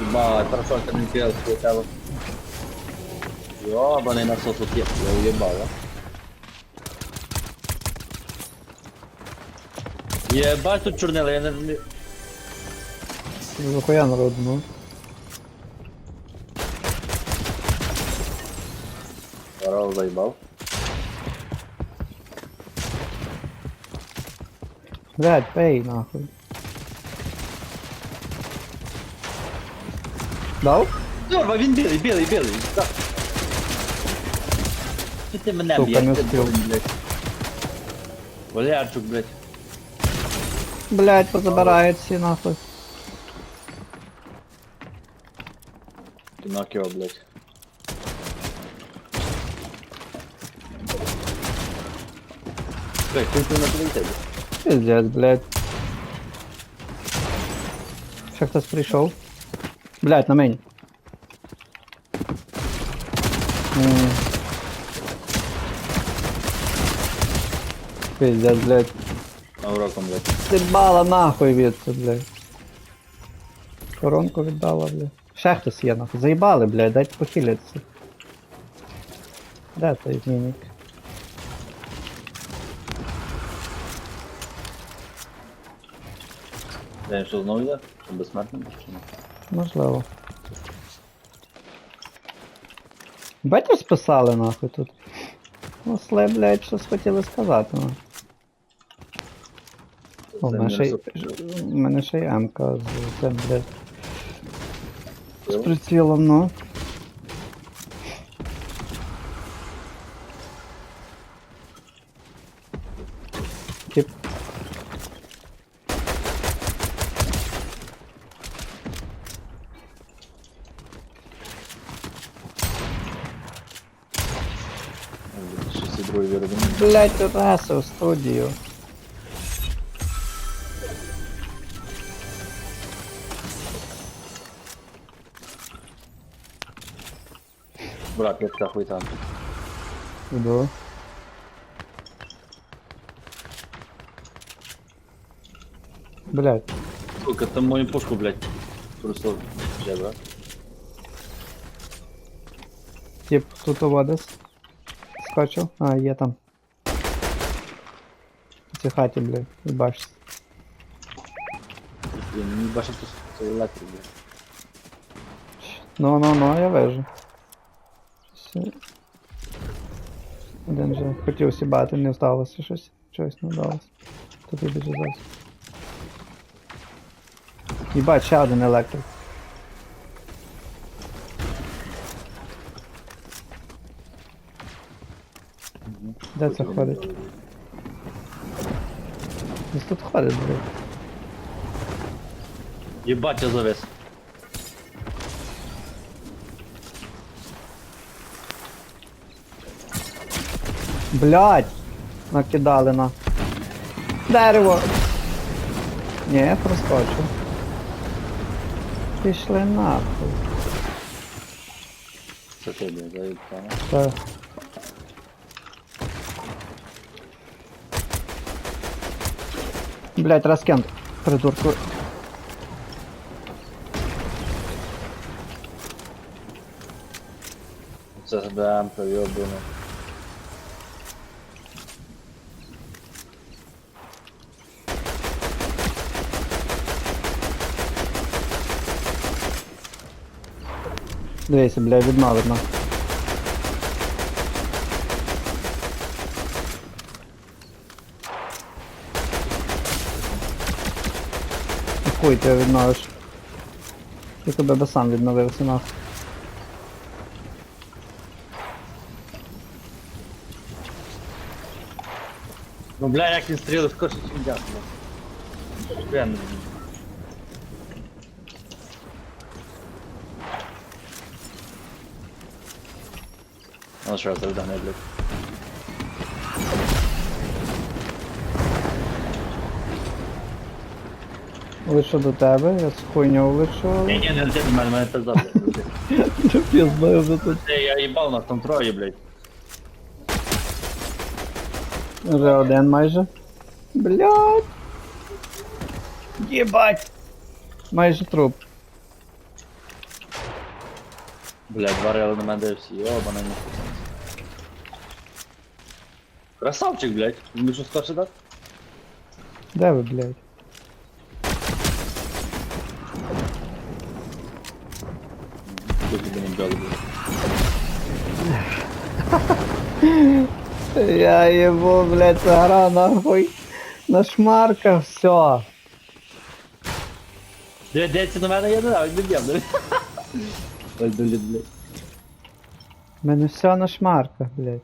Ебать, хорошо, что не сделал хотя бы. Ёбаный насос вот я уебал, а. Ебать тут чорнила, я не... не- Захуя народ, ну. Здорово, заебал. Блядь, пей нахуй. Дав? Здорово, він білий, білий, білий. Да. Чи ти мене Сука, б'єш? не ти, встиг. блядь? Валярчук, блядь. Блядь, позабирають всі нахуй. Пінокіо, блядь. Так, ти ти на тебе. Пиздец, блядь. Ще хтось прийшов. Блядь, на мені. Пиздец, блядь. Уроком, блядь. Зібала нахуй відси, блядь. Коронку віддала, блядь. Ще хтось є нахуй. Заїбали, блядь, дайте похилитися. Де той мінік? Де що знову йде? Що безсмертним? Чи ні? Можливо. Бачите, списали нахуй тут. Осли, блядь, щось хотіли сказати. Ну. О, в мене ще й- не мене ще й МК з цим, блядь, з прицілом, ну. Тип. Щось і другий виробник. Блять, Раси в студію. Брат, як та хуй там. Іду. Блять, Сука, там мою пушку, блядь. Просто вже, брат. тип тут у десь. Скочив. А, є там. В цій хаті, блядь, і бачиш. Блін, не бачив, що це електрик, блядь. Ну, ну, ну, я вижу. Все. Один же хотів сібати, не сталося щось. Щось не вдалося. Тут і біжить зараз. Їбать, ще один електрик. Де це ходить? Десь тут ходить, блядь. Єбать, я завис. Блять! Накидали на. Дерево! Ні, проскочив. Пішли нахуй. Це ти, блядь, заїбка. Та. Блять, раскент, придурку. Создам, проебану. Дивіться, бля, відмовидно. Хуй ти відновиш. Ти тебе би сам відновився нахуй. Ну, бля, як він стріли скорше, чим я. Бля, ну, Ну що, це вдане, блядь. Лише до тебе, я з хуйню лишу. Ні, ні, не летить до мене, мене пизда, блядь. Я знаю за тут. Це я їбав нас там троє, блядь. Вже один майже. Блядь. Єбать. Майже труп. Блядь, варили на мене всі, оба на них. Красавчик, блядь. Він що скаже так? Де ви, блядь? Блядь? Я ебу, блядь, гра нахуй. На шмарках все. Де, де на мене я не знаю, не блядь. Ой, блядь, блядь. У мене все на шмарках, блядь.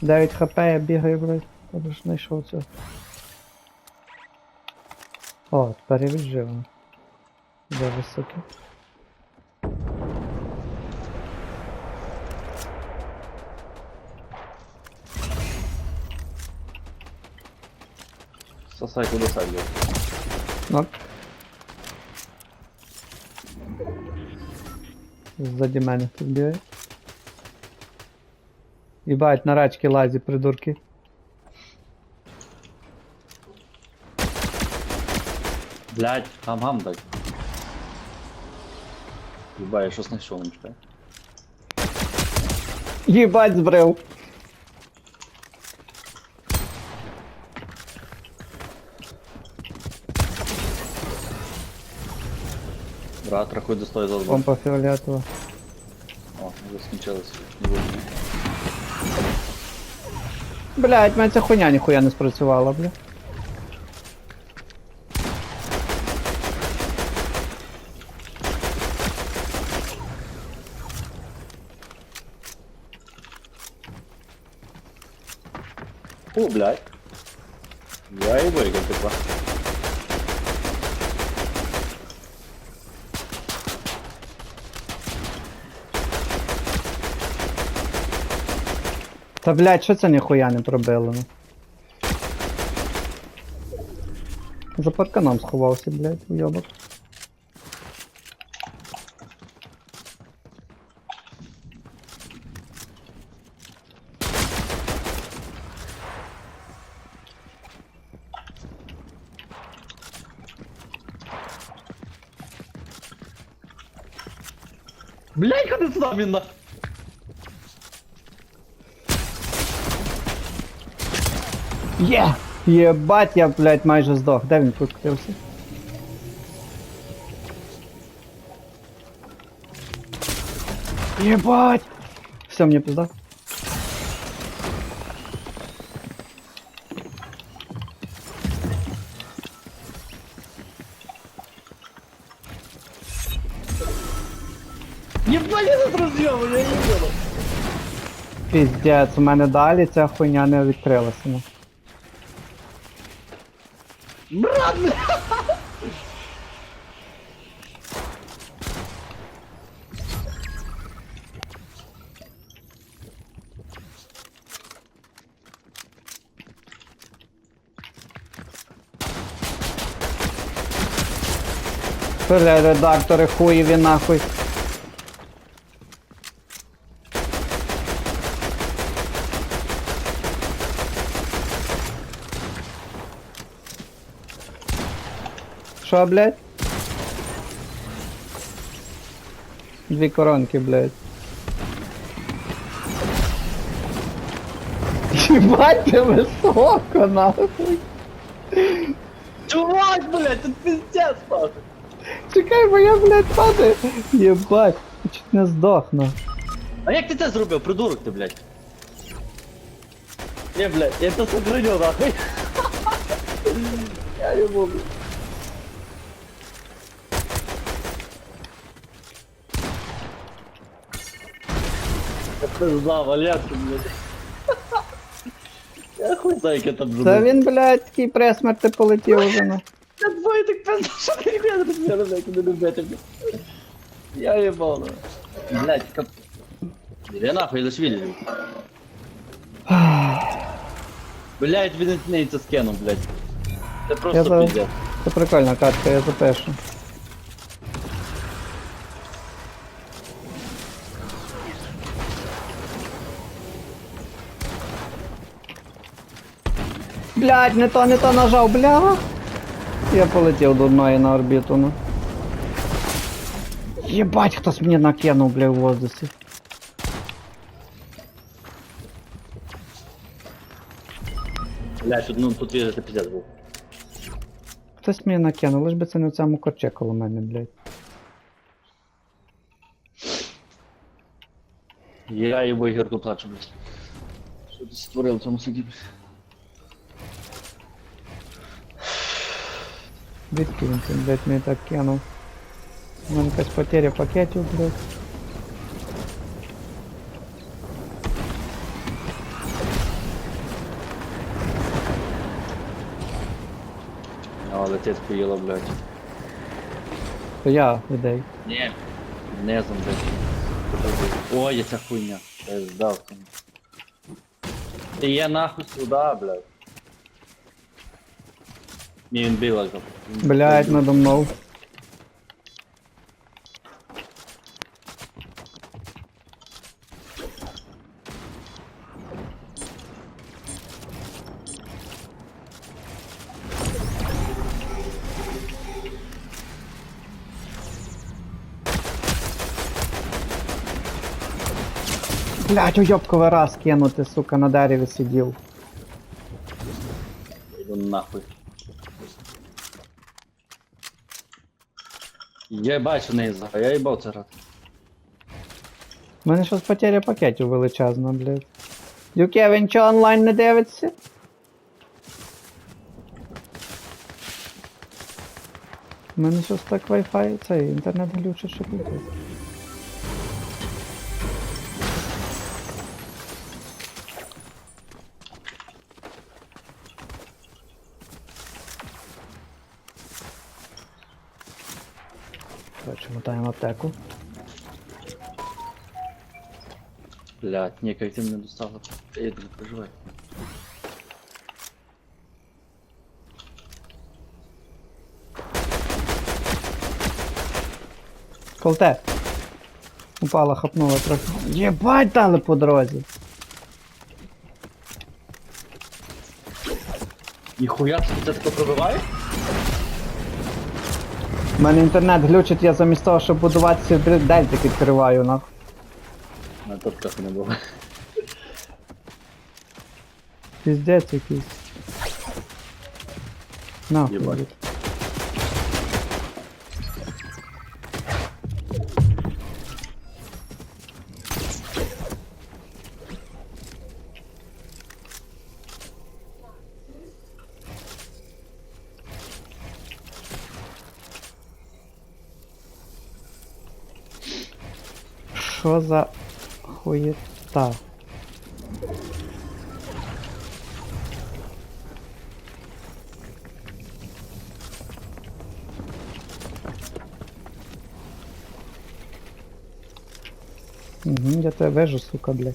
9 хп я бігаю, блядь. Добре, що знайшов це. О, тепер я віджив. Де високий. Сосай куди сай, блядь. Ну. Ззаді мене тут бігає. Їбать, на рачки лазі, придурки. Блядь, гам-гам дай. Єба, я щось знайшов, не чекай. Їбать збрив. Брат, рахуй до стої за Помпа фіолетова. О, вже скінчилось. Блять, мене ця хуйня ніхуя не спрацювала, бля. О, блядь. Я і виграв, типа. Та блять, що це ніхуя не пробило? ну? За парканом сховався, блять, уйобок. Блядь, ходи сюди, він Є! Єбать, я, блять, майже здох. Де він покрився? Єбать! Все, мені пизда. Єбать, я тут роз'єму, я не. Піздець, у мене далі ця хуйня не відкрилася. Ну. Брат, блядь! Бля, редактори хуєві нахуй. Що, блядь? Дві коронки, блядь. Ебать, ти високо, нахуй. Чувак, блядь, тут пиздец, нахуй. Чекай, бо я, блядь, падаю. Єбать, чуть не здохну. А як ти це зробив, придурок ти, блядь? Не, блядь, я це сохраню, нахуй. Я не можу. Я пизда, Валерку, блядь. Я хуй знаю, яке там Це зробив. він, блядь, такий пресмерти полетів уже, ну. Я так пизда, що я не знаю, куди любити. Я ебал, нахуй. Блядь, как... Іди нахуй, я зашвілі. Блядь, він не це скинув, блядь. Це Я просто за... пиздец. Це прикольна картка, я запишу. Блядь, не то, не то нажав, бля. Я полетів до одної на орбіту, ну. Єбать, хтось мені накинув, бля, в воздусі. Блядь, тут, ну тут вижу, це піздець був. Хтось мені накинув, лиш би це не в цьому корче коло мене, блядь. Я його гірку плачу, блядь. Що ти створив в цьому суді, блядь? Це, блядь, мені так? У мене якась потеря пакетів, блядь. А, летить поїла, блядь. То я людей. Ні. Низом, блядь. Ой, ця хуйня. Я здав. Ти є нахуй сюди, блядь. Ні, він била. Блядь, надо мною. Блять, уйобковий раз кинути, сука, на дереві сидів. Іду нахуй. Я бачу не а я їбав це рад. У мене щось потеря пакетів величезна, блядь. Юке, він чо онлайн не дивиться? У мене щось так Wi-Fi, цей інтернет глючить, що купить. Блядь, ні, як ти мене достала. Ей, не переживай. Колте. Упала, хапнула трохи. Єбать дали по дорозі. Ніхуя собі це таке пробиває? У мене інтернет глючить, я замість того, щоб будуватися блядь, дельтик відкриваю, нахуй. На топтах не було. Піздець якийсь. Нахуй. Єбать. Що за хуєта? Угу, я тебе вежу, сука, блядь.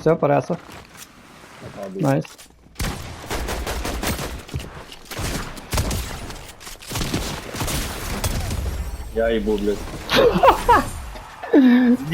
Все, Пареса. Найс. Я їбу, блядь.